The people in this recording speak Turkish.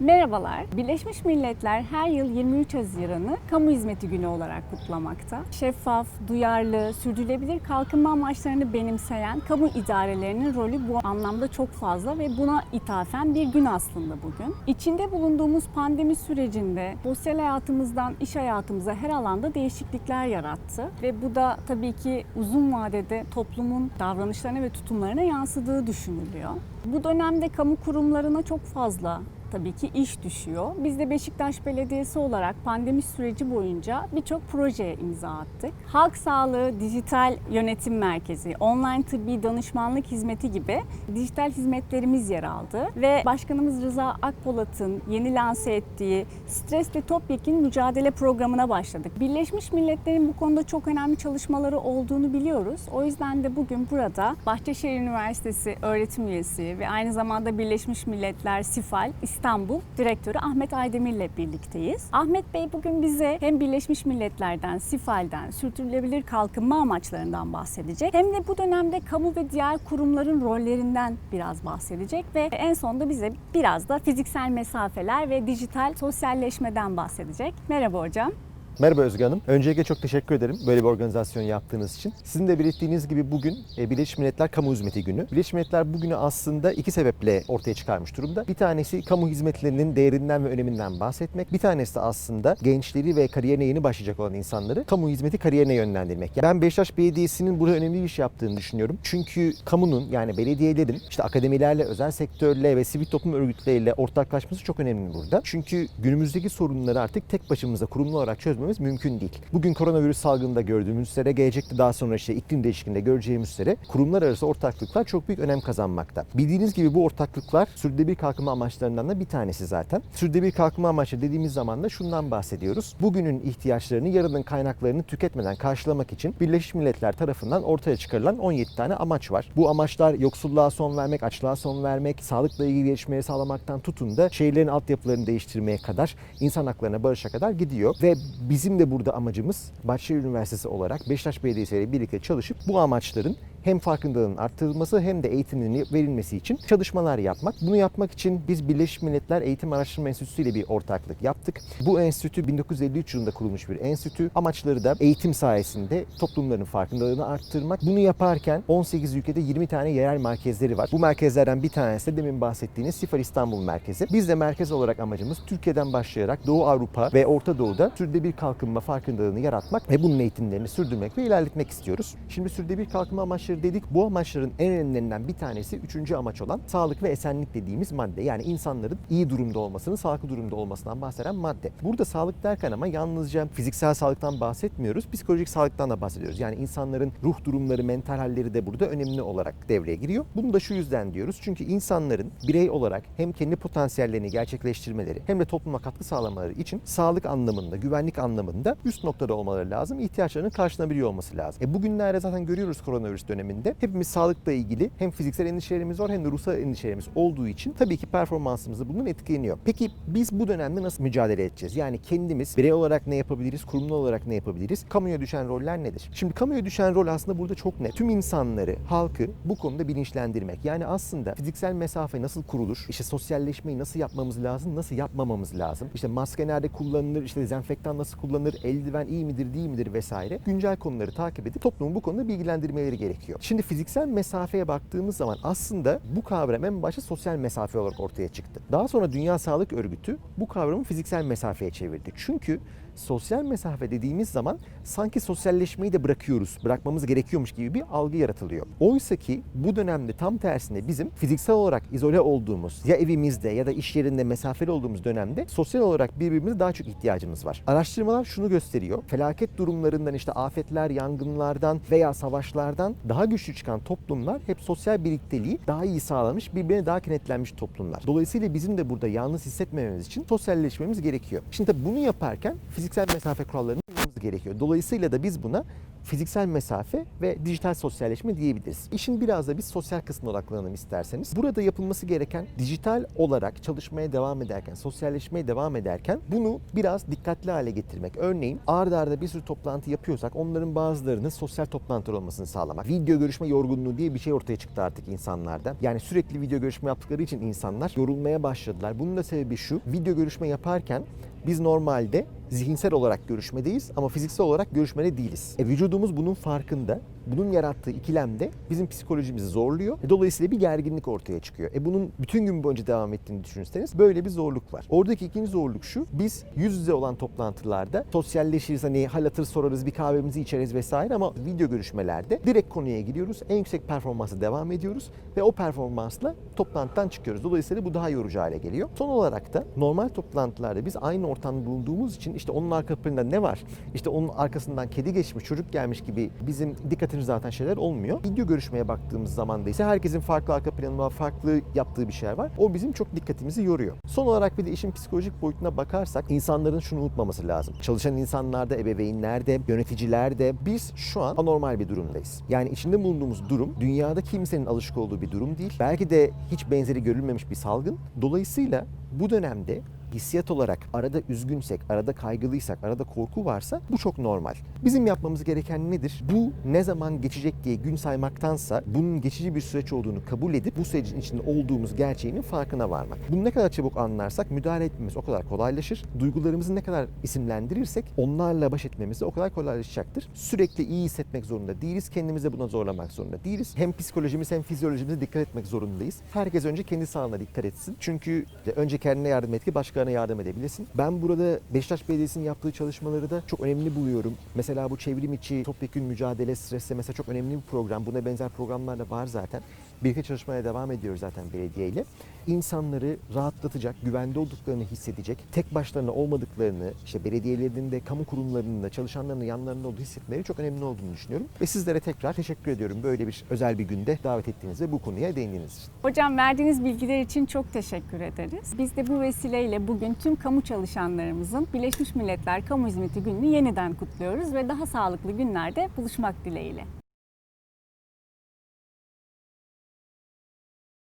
Merhabalar. Birleşmiş Milletler her yıl 23 Haziran'ı Kamu Hizmeti Günü olarak kutlamakta. Şeffaf, duyarlı, sürdürülebilir kalkınma amaçlarını benimseyen kamu idarelerinin rolü bu anlamda çok fazla ve buna ithafen bir gün aslında bugün. İçinde bulunduğumuz pandemi sürecinde sosyal hayatımızdan iş hayatımıza her alanda değişiklikler yarattı ve bu da tabii ki uzun vadede toplumun davranışlarına ve tutumlarına yansıdığı düşünülüyor. Bu dönemde kamu kurumlarına çok fazla tabii ki iş düşüyor. Biz de Beşiktaş Belediyesi olarak pandemi süreci boyunca birçok projeye imza attık. Halk Sağlığı Dijital Yönetim Merkezi, online tıbbi danışmanlık hizmeti gibi dijital hizmetlerimiz yer aldı ve Başkanımız Rıza Akpolat'ın yeni lanse ettiği stresle topyekun mücadele programına başladık. Birleşmiş Milletler'in bu konuda çok önemli çalışmaları olduğunu biliyoruz. O yüzden de bugün burada Bahçeşehir Üniversitesi öğretim üyesi ve aynı zamanda Birleşmiş Milletler SİFAL İstanbul Direktörü Ahmet Aydemir ile birlikteyiz. Ahmet Bey bugün bize hem Birleşmiş Milletler'den, SİFAL'den, sürdürülebilir kalkınma amaçlarından bahsedecek. Hem de bu dönemde kamu ve diğer kurumların rollerinden biraz bahsedecek ve en sonunda bize biraz da fiziksel mesafeler ve dijital sosyalleşmeden bahsedecek. Merhaba hocam. Merhaba Özge Hanım. Öncelikle çok teşekkür ederim böyle bir organizasyon yaptığınız için. Sizin de belirttiğiniz gibi bugün e, Birleşmiş Milletler Kamu Hizmeti Günü. Birleşmiş Milletler bugünü aslında iki sebeple ortaya çıkarmış durumda. Bir tanesi kamu hizmetlerinin değerinden ve öneminden bahsetmek. Bir tanesi de aslında gençleri ve kariyerine yeni başlayacak olan insanları kamu hizmeti kariyerine yönlendirmek. Yani ben Beşiktaş Belediyesi'nin burada önemli bir iş yaptığını düşünüyorum. Çünkü kamunun yani belediyelerin işte akademilerle, özel sektörle ve sivil toplum örgütleriyle ortaklaşması çok önemli burada. Çünkü günümüzdeki sorunları artık tek başımıza kurumlu olarak çözmemiz mümkün değil. Bugün koronavirüs salgında gördüğümüz üzere gelecekte daha sonra işte iklim değişikliğinde göreceğimiz üzere kurumlar arası ortaklıklar çok büyük önem kazanmakta. Bildiğiniz gibi bu ortaklıklar sürdürülebilir kalkınma amaçlarından da bir tanesi zaten. Sürdürülebilir kalkınma amaçları dediğimiz zaman da şundan bahsediyoruz. Bugünün ihtiyaçlarını yarının kaynaklarını tüketmeden karşılamak için Birleşmiş Milletler tarafından ortaya çıkarılan 17 tane amaç var. Bu amaçlar yoksulluğa son vermek, açlığa son vermek, sağlıkla ilgili gelişmeleri sağlamaktan tutun da şehirlerin altyapılarını değiştirmeye kadar, insan haklarına barışa kadar gidiyor. Ve bizim de burada amacımız Bahçeşehir Üniversitesi olarak Beşiktaş Belediyesi ile birlikte çalışıp bu amaçların hem farkındalığın arttırılması hem de eğitiminin verilmesi için çalışmalar yapmak. Bunu yapmak için biz Birleşmiş Milletler Eğitim Araştırma Enstitüsü ile bir ortaklık yaptık. Bu enstitü 1953 yılında kurulmuş bir enstitü. Amaçları da eğitim sayesinde toplumların farkındalığını arttırmak. Bunu yaparken 18 ülkede 20 tane yerel merkezleri var. Bu merkezlerden bir tanesi de demin bahsettiğiniz Sifar İstanbul Merkezi. Biz de merkez olarak amacımız Türkiye'den başlayarak Doğu Avrupa ve Orta Doğu'da sürdürülebilir kalkınma farkındalığını yaratmak ve bunun eğitimlerini sürdürmek ve ilerletmek istiyoruz. Şimdi sürdürülebilir kalkınma amaçları dedik. Bu amaçların en önemlilerinden bir tanesi üçüncü amaç olan sağlık ve esenlik dediğimiz madde. Yani insanların iyi durumda olmasını, sağlıklı durumda olmasından bahseden madde. Burada sağlık derken ama yalnızca fiziksel sağlıktan bahsetmiyoruz. Psikolojik sağlıktan da bahsediyoruz. Yani insanların ruh durumları, mental halleri de burada önemli olarak devreye giriyor. Bunu da şu yüzden diyoruz. Çünkü insanların birey olarak hem kendi potansiyellerini gerçekleştirmeleri hem de topluma katkı sağlamaları için sağlık anlamında, güvenlik anlamında üst noktada olmaları lazım. ihtiyaçlarının karşılanabiliyor olması lazım. E bugünlerde zaten görüyoruz koronavirüs döneminde. Hepimiz sağlıkla ilgili hem fiziksel endişelerimiz var hem de ruhsal endişelerimiz olduğu için tabii ki performansımızı bunun etkileniyor. Peki biz bu dönemde nasıl mücadele edeceğiz? Yani kendimiz birey olarak ne yapabiliriz, kurumlu olarak ne yapabiliriz? Kamuya düşen roller nedir? Şimdi kamuya düşen rol aslında burada çok net. Tüm insanları, halkı bu konuda bilinçlendirmek. Yani aslında fiziksel mesafe nasıl kurulur? İşte sosyalleşmeyi nasıl yapmamız lazım, nasıl yapmamamız lazım? İşte maske nerede kullanılır, işte dezenfektan nasıl kullanılır, eldiven iyi midir, değil midir vesaire. Güncel konuları takip edip toplumu bu konuda bilgilendirmeleri gerekiyor. Şimdi fiziksel mesafeye baktığımız zaman aslında bu kavram en başta sosyal mesafe olarak ortaya çıktı. Daha sonra Dünya Sağlık Örgütü bu kavramı fiziksel mesafeye çevirdi. Çünkü sosyal mesafe dediğimiz zaman sanki sosyalleşmeyi de bırakıyoruz, bırakmamız gerekiyormuş gibi bir algı yaratılıyor. Oysa ki bu dönemde tam tersine bizim fiziksel olarak izole olduğumuz ya evimizde ya da iş yerinde mesafeli olduğumuz dönemde sosyal olarak birbirimize daha çok ihtiyacımız var. Araştırmalar şunu gösteriyor. Felaket durumlarından işte afetler, yangınlardan veya savaşlardan daha güçlü çıkan toplumlar hep sosyal birlikteliği daha iyi sağlamış, birbirine daha kenetlenmiş toplumlar. Dolayısıyla bizim de burada yalnız hissetmememiz için sosyalleşmemiz gerekiyor. Şimdi tabii bunu yaparken fiziksel mesafe kurallarını gerekiyor. Dolayısıyla da biz buna fiziksel mesafe ve dijital sosyalleşme diyebiliriz. İşin biraz da biz sosyal kısmına odaklanalım isterseniz. Burada yapılması gereken dijital olarak çalışmaya devam ederken, sosyalleşmeye devam ederken bunu biraz dikkatli hale getirmek. Örneğin arda arda bir sürü toplantı yapıyorsak onların bazılarının sosyal toplantılar olmasını sağlamak. Video görüşme yorgunluğu diye bir şey ortaya çıktı artık insanlarda. Yani sürekli video görüşme yaptıkları için insanlar yorulmaya başladılar. Bunun da sebebi şu. Video görüşme yaparken biz normalde zihinsel olarak görüşmedeyiz ama fiziksel olarak görüşmede değiliz. E, vücudumuz bunun farkında. Bunun yarattığı ikilemde bizim psikolojimizi zorluyor. E, dolayısıyla bir gerginlik ortaya çıkıyor. E, bunun bütün gün boyunca devam ettiğini düşünürseniz böyle bir zorluk var. Oradaki ikinci zorluk şu. Biz yüz yüze olan toplantılarda sosyalleşiriz hani hal hatır sorarız bir kahvemizi içeriz vesaire ama video görüşmelerde direkt konuya giriyoruz. En yüksek performansa devam ediyoruz ve o performansla toplantıdan çıkıyoruz. Dolayısıyla bu daha yorucu hale geliyor. Son olarak da normal toplantılarda biz aynı ortamda bulunduğumuz için işte onun arka planında ne var? İşte onun arkasından kedi geçmiş, çocuk gelmiş gibi bizim dikkatimiz zaten şeyler olmuyor. Video görüşmeye baktığımız zaman da ise herkesin farklı arka planı var, farklı yaptığı bir şeyler var. O bizim çok dikkatimizi yoruyor. Son olarak bir de işin psikolojik boyutuna bakarsak insanların şunu unutmaması lazım. Çalışan insanlarda, ebeveynlerde, yöneticilerde biz şu an anormal bir durumdayız. Yani içinde bulunduğumuz durum dünyada kimsenin alışık olduğu bir durum değil. Belki de hiç benzeri görülmemiş bir salgın. Dolayısıyla bu dönemde hissiyat olarak arada üzgünsek, arada kaygılıysak, arada korku varsa bu çok normal. Bizim yapmamız gereken nedir? Bu ne zaman geçecek diye gün saymaktansa bunun geçici bir süreç olduğunu kabul edip bu sürecin içinde olduğumuz gerçeğinin farkına varmak. Bunu ne kadar çabuk anlarsak müdahale etmemiz o kadar kolaylaşır. Duygularımızı ne kadar isimlendirirsek onlarla baş etmemiz de o kadar kolaylaşacaktır. Sürekli iyi hissetmek zorunda değiliz. Kendimize buna zorlamak zorunda değiliz. Hem psikolojimiz hem fizyolojimize dikkat etmek zorundayız. Herkes önce kendi sağlığına dikkat etsin. Çünkü önce kendine yardım et ki başkalarına yardım edebilirsin. Ben burada Beşiktaş Belediyesi'nin yaptığı çalışmaları da çok önemli buluyorum. Mesela bu çevrim içi topyekün mücadele stresle mesela çok önemli bir program. Buna benzer programlar da var zaten. Birlikte çalışmaya devam ediyoruz zaten belediyeyle. İnsanları rahatlatacak, güvende olduklarını hissedecek, tek başlarına olmadıklarını, işte belediyelerin de, kamu kurumlarının da, çalışanların da yanlarında olduğu hissetmeleri çok önemli olduğunu düşünüyorum. Ve sizlere tekrar teşekkür ediyorum böyle bir özel bir günde davet ettiğiniz ve bu konuya değindiğiniz için. Hocam verdiğiniz bilgiler için çok teşekkür ederiz. Biz de bu vesileyle bugün tüm kamu çalışanlarımızın Birleşmiş Milletler Kamu Hizmeti Günü'nü yeniden kutluyoruz ve daha sağlıklı günlerde buluşmak dileğiyle.